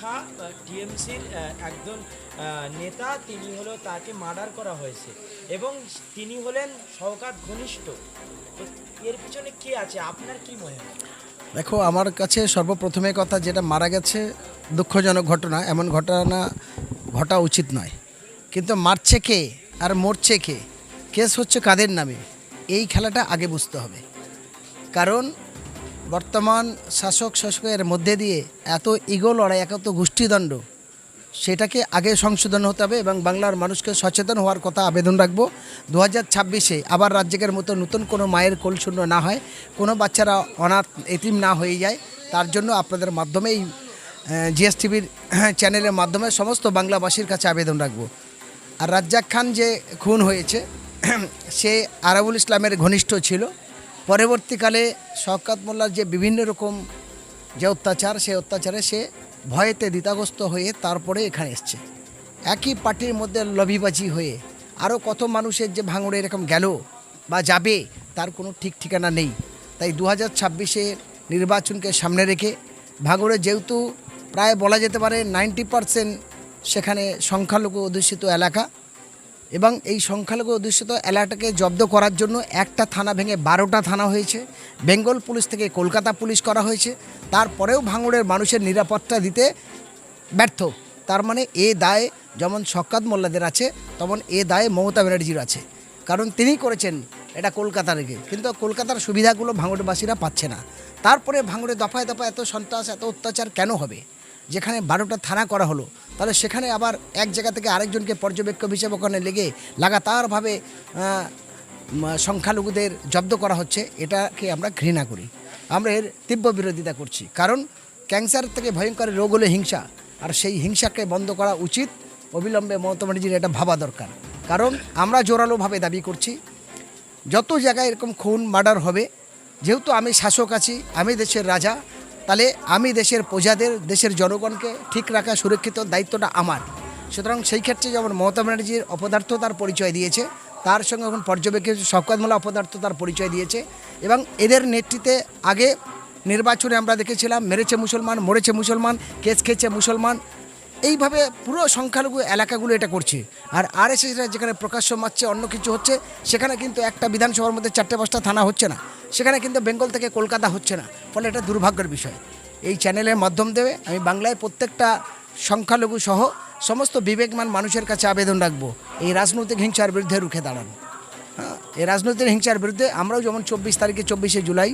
খা টিএমসির একজন নেতা, তিনি হলো তাকে মার্ডার করা হয়েছে এবং তিনি হলেন সহকাত ঘনিষ্ঠ। এর পিছনে কে আছে? আপনার কি মনে হয়? দেখো, আমার কাছে সর্বপ্রথমে কথা যেটা মারা গেছে, দুঃখজনক ঘটনা, এমন ঘটনা ঘটা উচিত নয়। কিন্তু মারছে কে আর মরছে কে? কেস হচ্ছে কাদের নামে? এই খেলাটা আগে বুঝতে হবে। কারণ বর্তমান শাসক শাসকের মধ্যে দিয়ে এত ইগো লড়াই, এত গোষ্ঠীদণ্ড, সেটাকে আগে সংশোধন হতে হবে এবং বাংলার মানুষকে সচেতন হওয়ার কথা আবেদন রাখব। দু হাজার ছাব্বিশে আবার রাজ্যের মতো নতুন কোনো মায়ের কোলশূন্য না হয়, কোনো বাচ্চারা অনাথ, এতিম না হয়ে যায়। তার জন্য আপনাদের মাধ্যমে এই জিএসটিভির চ্যানেলের মাধ্যমে সমস্ত বাংলাবাসীর কাছে আবেদন রাখব। আর রাজ্জাক খান যে খুন হয়েছে, সে আরাবুল ইসলামের ঘনিষ্ঠ ছিল। পরবর্তীকালে শওকাত মোল্লার যে বিভিন্ন রকম যে অত্যাচার, সেই অত্যাচারে সে ভয়েতে দ্বিতাগ্রস্ত হয়ে তারপরে এখানে এসছে। একই পার্টির মধ্যে লবিবাজি হয়ে আরও কত মানুষের যে ভাঙড়ে এরকম গেল বা যাবে তার কোনো ঠিক ঠিকানা নেই। তাই দু হাজার ছাব্বিশের নির্বাচনকে সামনে রেখে ভাঙড়ে যেহেতু প্রায় বলা যেতে পারে নাইনটি পারসেন্ট সেখানে সংখ্যালঘু অধ্যুষিত এলাকা এবং এই সংখ্যালঘু অধ্যুষিত এলাকাটাকে জব্দ করার জন্য একটা থানা ভেঙে বারোটা থানা হয়েছে। বেঙ্গল পুলিশ থেকে কলকাতা পুলিশ করা হয়েছে। তারপরেও ভাঙড়ের মানুষের নিরাপত্তা দিতে ব্যর্থ। তার মানে এ দায় যেমন শকাত মোল্লাদের আছে, তেমন এ দায়ে মমতা ব্যানার্জির আছে। কারণ তিনি করেছেন এটা কলকাতা রেখে কিন্তু কলকাতার সুবিধাগুলো ভাঙড়বাসীরা পাচ্ছে না। তারপরে ভাঙড়ে দফায় দফায় এত সন্ত্রাস, এত অত্যাচার কেন হবে? যেখানে বারোটা থানা করা হলো তাহলে সেখানে আবার এক জায়গা থেকে আরেকজনকে পর্যবেক্ষক হিসেবে ওখানে লেগে লাগাতারভাবে সংখ্যালঘুদের জব্দ করা হচ্ছে, এটাকে আমরা ঘৃণা করি। আমরা এর তীব্র বিরোধিতা করছি। কারণ ক্যান্সার থেকে ভয়ঙ্কর রোগ হলো হিংসা, আর সেই হিংসাকে বন্ধ করা উচিত। অবিলম্বে মমতা ব্যানার্জির এটা ভাবা দরকার। কারণ আমরা জোরালোভাবে দাবি করছি, যত জায়গায় এরকম খুন, মার্ডার হবে, যেহেতু আমি শাসক আছি, আমি দেশের রাজা তাহলে আমি দেশের প্রজাদের, দেশের জনগণকে ঠিক রাখা সুরক্ষিত দায়িত্বটা আমার। সুতরাং সেই ক্ষেত্রে যেমন মমতা ব্যানার্জির অপদার্থ তার পরিচয় দিয়েছে, তার সঙ্গে এখন পর্যবেক্ষক অপদার্থ তার পরিচয় দিয়েছে এবং এদের নেতৃত্বে আগে নির্বাচনে আমরা দেখেছিলাম, মেরেছে মুসলমান, মরেছে মুসলমান, কেস খেয়েছে মুসলমান এইভাবে পুরো সংখ্যালঘু এলাকাগুলো এটা করছে। আর আর এস যেখানে প্রকাশ্য মারছে, অন্য কিছু হচ্ছে, সেখানে কিন্তু একটা বিধানসভার মধ্যে চারটে পাঁচটা থানা হচ্ছে না। সেখানে কিন্তু বেঙ্গল থেকে কলকাতা হচ্ছে না, ফলে এটা দুর্ভাগ্যের বিষয়। এই চ্যানেলের মাধ্যম দেবে, আমি বাংলায় প্রত্যেকটা সংখ্যালঘু সহ সমস্ত বিবেকমান মানুষের কাছে আবেদন রাখব, এই রাজনৈতিক হিংসার বিরুদ্ধে রুখে দাঁড়ান। হ্যাঁ এই রাজনৈতিক হিংসার বিরুদ্ধে আমরাও যেমন চব্বিশ তারিখে চব্বিশে জুলাই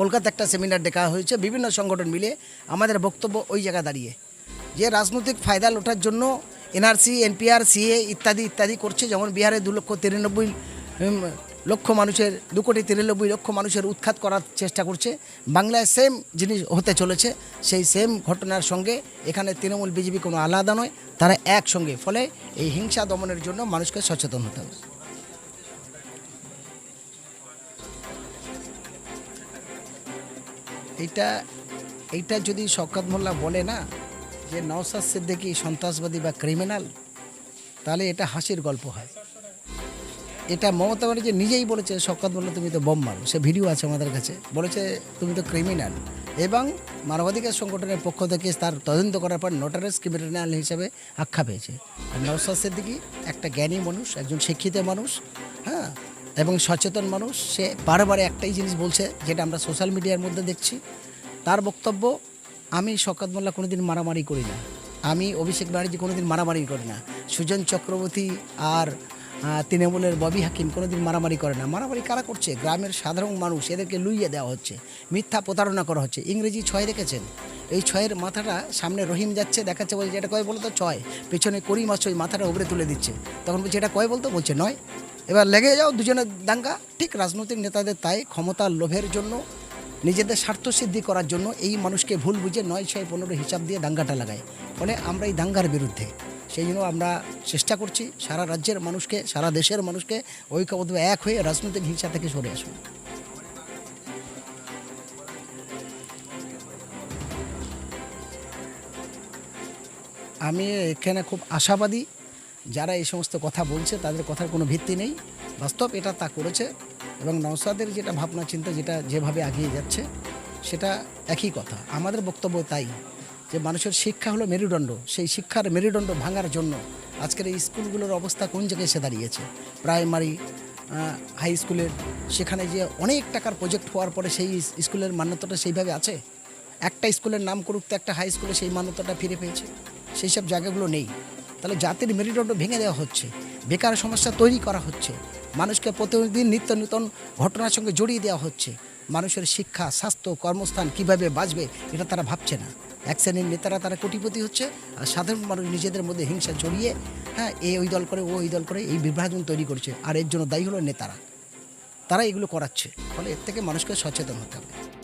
কলকাতা একটা সেমিনার ডেকা হয়েছে, বিভিন্ন সংগঠন মিলে আমাদের বক্তব্য ওই জায়গায় দাঁড়িয়ে। যে রাজনৈতিক ফায়দা লোটার জন্য এনআরসি, এনপিআর, সিএ ইত্যাদি ইত্যাদি করছে। যেমন বিহারে দু লক্ষ তিরানব্বই লক্ষ মানুষের, দু কোটি তিরানব্বই লক্ষ মানুষের উৎখাত করার চেষ্টা করছে। বাংলায় সেম জিনিস হতে চলেছে। সেই সেম ঘটনার সঙ্গে এখানে তৃণমূল, বিজেপি কোনো আলাদা নয়। তারা একসঙ্গে। ফলে এই হিংসা দমনের জন্য মানুষকে সচেতন হতে হবে। এইটা এইটা যদি শওকত মোল্লা বলে না যে নওসাদ সিদ্দিকী সন্ত্রাসবাদী বা ক্রিমিনাল, তাহলে এটা হাসির গল্প হয়। এটা মমতা ব্যানার্জি নিজেই বলেছে শওকত মোল্লা তুমি তো বোম মারো। সে ভিডিও আছে আমাদের কাছে। বলেছে, তুমি তো ক্রিমিনাল। এবং মানবাধিকার সংগঠনের পক্ষ থেকে তার তদন্ত করার পর নোটারেস ক্রিমিনাল হিসেবে আখ্যা পেয়েছে। আর নওসাদ সিদ্দিকী একটা জ্ঞানী মানুষ, একজন শিক্ষিত মানুষ হ্যাঁ এবং সচেতন মানুষ। সে বারে একটাই জিনিস বলছে, যেটা আমরা সোশ্যাল মিডিয়ার মধ্যে দেখছি। তার বক্তব্য আমি শকাত মোল্লা কোনোদিন মারামারি করি না। আমি অভিষেক ব্যানার্জি কোনোদিন মারামারি করি না। সুজন চক্রবর্তী আর তৃণমূলের ববি হাকিম কোনোদিন মারামারি করে না। মারামারি কারা করছে? গ্রামের সাধারণ মানুষ, এদেরকে লুইয়ে দেওয়া হচ্ছে। মিথ্যা প্রতারণা করা হচ্ছে। ইংরেজি ছয় দেখেছেন। এই ছয়ের মাথাটা সামনে রহিম যাচ্ছে, দেখাচ্ছে বলছে, এটা কয় বলতো? ছয়। পেছনে করিম আসছে ওই মাথাটা উপরে তুলে দিচ্ছে। তখন বলছে, এটা কয় বলতো? বলছে, নয়। এবার লেগে যাও দুজনের দাঙ্গা। ঠিক রাজনৈতিক নেতাদের তাই ক্ষমতার লোভের জন্য নিজেদের স্বার্থ সিদ্ধি করার জন্য এই মানুষকে ভুল বুঝে নয় ছয় পনেরো হিসাব দিয়ে দাঙ্গাটা লাগায়। ফলে আমরা এই দাঙ্গার বিরুদ্ধে। সেই জন্য আমরা চেষ্টা করছি সারা রাজ্যের মানুষকে, সারা দেশের মানুষকে ঐক্যবদ্ধ এক হয়ে রাজনৈতিক হিংসা থেকে সরে আসুন। আমি এখানে খুব আশাবাদী, যারা এই সমস্ত কথা বলছে তাদের কথার কোনো ভিত্তি নেই। বাস্তব এটা তা করেছে। এবং নওসাদের যেটা ভাবনা চিন্তা যেটা যেভাবে এগিয়ে যাচ্ছে, সেটা একই কথা। আমাদের বক্তব্য তাই যে মানুষের শিক্ষা হলো মেরুদণ্ড। সেই শিক্ষার মেরুদণ্ড ভাঙার জন্য আজকের এই স্কুলগুলোর অবস্থা কোন জায়গায় এসে দাঁড়িয়েছে? প্রাইমারি হাই স্কুলের, সেখানে যে অনেক টাকার প্রজেক্ট হওয়ার পরে সেই স্কুলের মান্যতাটা সেইভাবে আছে? একটা স্কুলের নাম করুক তো একটা হাই স্কুলে সেই মান্যতাটা ফিরে পেয়েছে। সেই সব জায়গাগুলো নেই। তাহলে জাতির মেরুদণ্ড ভেঙে দেওয়া হচ্ছে। বেকার সমস্যা তৈরি করা হচ্ছে। মানুষকে প্রতিদিন নিত্য নূতন ঘটনার সঙ্গে জড়িয়ে দেওয়া হচ্ছে। মানুষের শিক্ষা, স্বাস্থ্য, কর্মস্থান কীভাবে বাঁচবে, এটা তারা ভাবছে না। এক শ্রেণির নেতারা তারা কোটিপতি হচ্ছে আর সাধারণ মানুষ নিজেদের মধ্যে হিংসা জড়িয়ে হ্যাঁ এই ওই দল করে, ও ওই দল করে এই বিভাজন তৈরি করছে। আর এর জন্য দায়ী হলো নেতারা। তারা এগুলো করাচ্ছে। ফলে এর থেকে মানুষকে সচেতন হতে হবে।